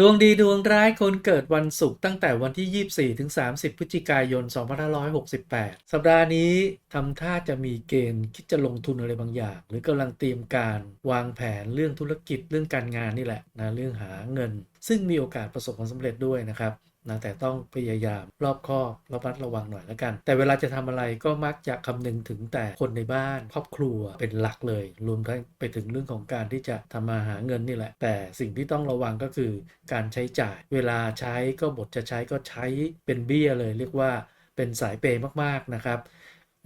ดวงดีดวงร้ายคนเกิดวันศุกร์ตั้งแต่วันที่ 24 ถึง 30 พฤศจิกายน 2568 สัปดาห์นี้ทำท่าจะมีเกณฑ์คิดจะลงทุนอะไรบางอย่าง หรือกำลังเตรียมการวางแผนเรื่องธุรกิจเรื่องการงานนี่แหละนะเรื่องหาเงิน ซึ่งมีโอกาสประสบความสำเร็จด้วยนะครับ นะแต่ต้องพยายามรอบคอบระมัดระวังหน่อยแล้วกัน แต่เวลาจะทำอะไรก็มักจะคำนึงถึงแต่คนในบ้านครอบครัวเป็นหลักเลย รวมทั้งไปถึงเรื่องของการที่จะทำมาหาเงินนี่แหละ แต่สิ่งที่ต้องระวังก็คือการใช้จ่าย เวลาใช้ก็บทจะใช้ก็ใช้เป็นเบี้ยเลย เรียกว่าเป็นสายเปย์มากๆนะครับ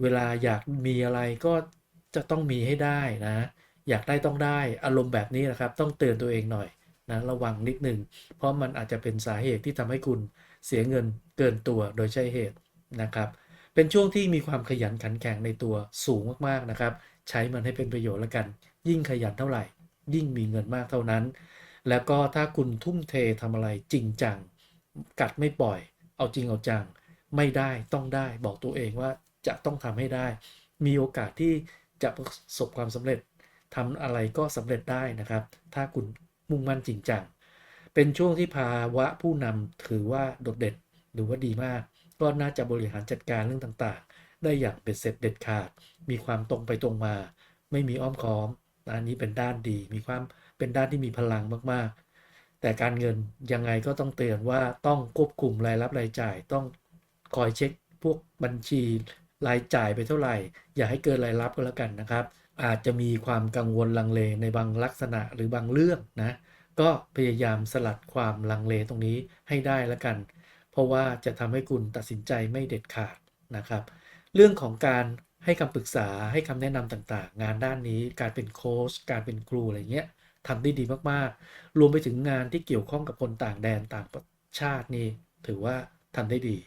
เวลาอยากมีอะไรก็จะต้องมีให้ได้นะ อยากได้ต้องได้อารมณ์แบบนี้นะครับ ต้องเตือนตัวเองหน่อย นะระวังนิดหนึ่งเพราะมันอาจจะเป็นสาเหตุที่ทำให้คุณเสียเงินเกินตัวโดยใช่เหตุนะครับ เป็นช่วงที่มีความขยันขันแข็งในตัวสูงมากๆนะครับ ใช้มันให้เป็นประโยชน์แล้วกัน ยิ่งขยันเท่าไหร่ ยิ่งมีเงินมากเท่านั้น แล้วก็ถ้าคุณทุ่มเททำอะไรจริงจัง กัดไม่ปล่อย เอาจริงเอาจัง ไม่ได้ต้องได้บอกตัวเองว่าจะต้องทำให้ได้ มีโอกาสที่จะประสบความสำเร็จทำอะไรก็สำเร็จได้นะครับ ถ้าคุณ มุ่งมั่นจริงจัง เป็นช่วงที่ภาวะผู้นำถือว่าโดดเด่นหรือว่าดีมาก ก็น่าจะบริหารจัดการเรื่องต่างๆ ได้อย่างเป็นเสร็จเด็ดขาด มีความตรงไปตรงมา ไม่มีอ้อมค้อมอันนี้เป็นด้านดี มีความเป็นด้านที่มีพลังมากๆ แต่การเงินยังไงก็ต้องเตือนว่าต้องควบคุมรายรับรายจ่าย ต้องคอยเช็คพวกบัญชีรายจ่ายไปเท่าไหร่ อย่าให้เกินรายรับก็แล้วกันนะครับ อาจจะมีความกังวลลังเลในบางลักษณะหรือบางเรื่องนะ ก็พยายามสลัดความลังเลตรงนี้ให้ได้ล้วกัน เพราะว่าจะทำให้คุณตัดสินใจไม่เด็ดขาดนะครับ เรื่องของการให้คำปรึกษาให้คำแนะนำต่างๆ งานด้านนี้การเป็นโค้ชการเป็นครูอะไรเงี้ยทำได้ดีมากๆ รวมไปถึงงานที่เกี่ยวข้องกับคนต่างแดนต่างชาตินี่ถือว่าทำได้ดี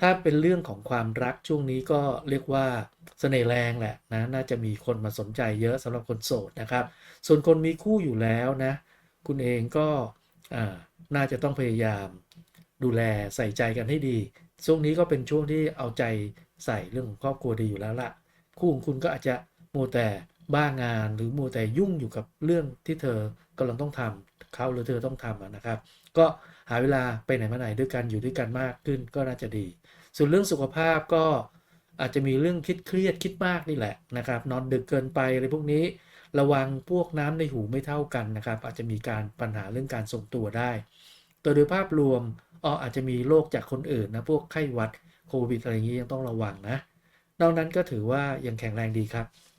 ถ้าเป็นเรื่องของความรักช่วงนี้ก็เรียกว่าเสน่ห์แรงแหละนะน่าจะมีคนมาสนใจเยอะสำหรับคนโสดนะครับ ส่วนคนมีคู่อยู่แล้วนะ คุณเองก็น่าจะต้องพยายามดูแลใส่ใจกันให้ดี ช่วงนี้ก็เป็นช่วงที่เอาใจใส่เรื่องของครอบครัวดีอยู่แล้วล่ะ คู่ของคุณก็อาจจะโมแต่ บ้างาน หรือมัวแต่ยุ่งอยู่กับเรื่องที่เธอกำลังต้องทำเขาหรือเธอต้องทำนะครับ ก็หาเวลาไปไหนมาไหนด้วยกันอยู่ด้วยกันมากขึ้นก็น่าจะดี ส่วนเรื่องสุขภาพก็อาจจะมีเรื่องคิดเครียดคิดมากนี่แหละนะครับนอนดึกเกินไปอะไรพวกนี้ ระวังพวกน้ำในหูไม่เท่ากันนะครับ อาจจะมีการปัญหาเรื่องการทรงตัวได้ตัวโดยภาพรวมอ๋ออาจจะมีโรคจากคนอื่นนะพวกไข้หวัดโควิดอะไรอย่างนี้ยังต้องระวังนะนอกนั้นก็ถือว่ายังแข็งแรงดีครับ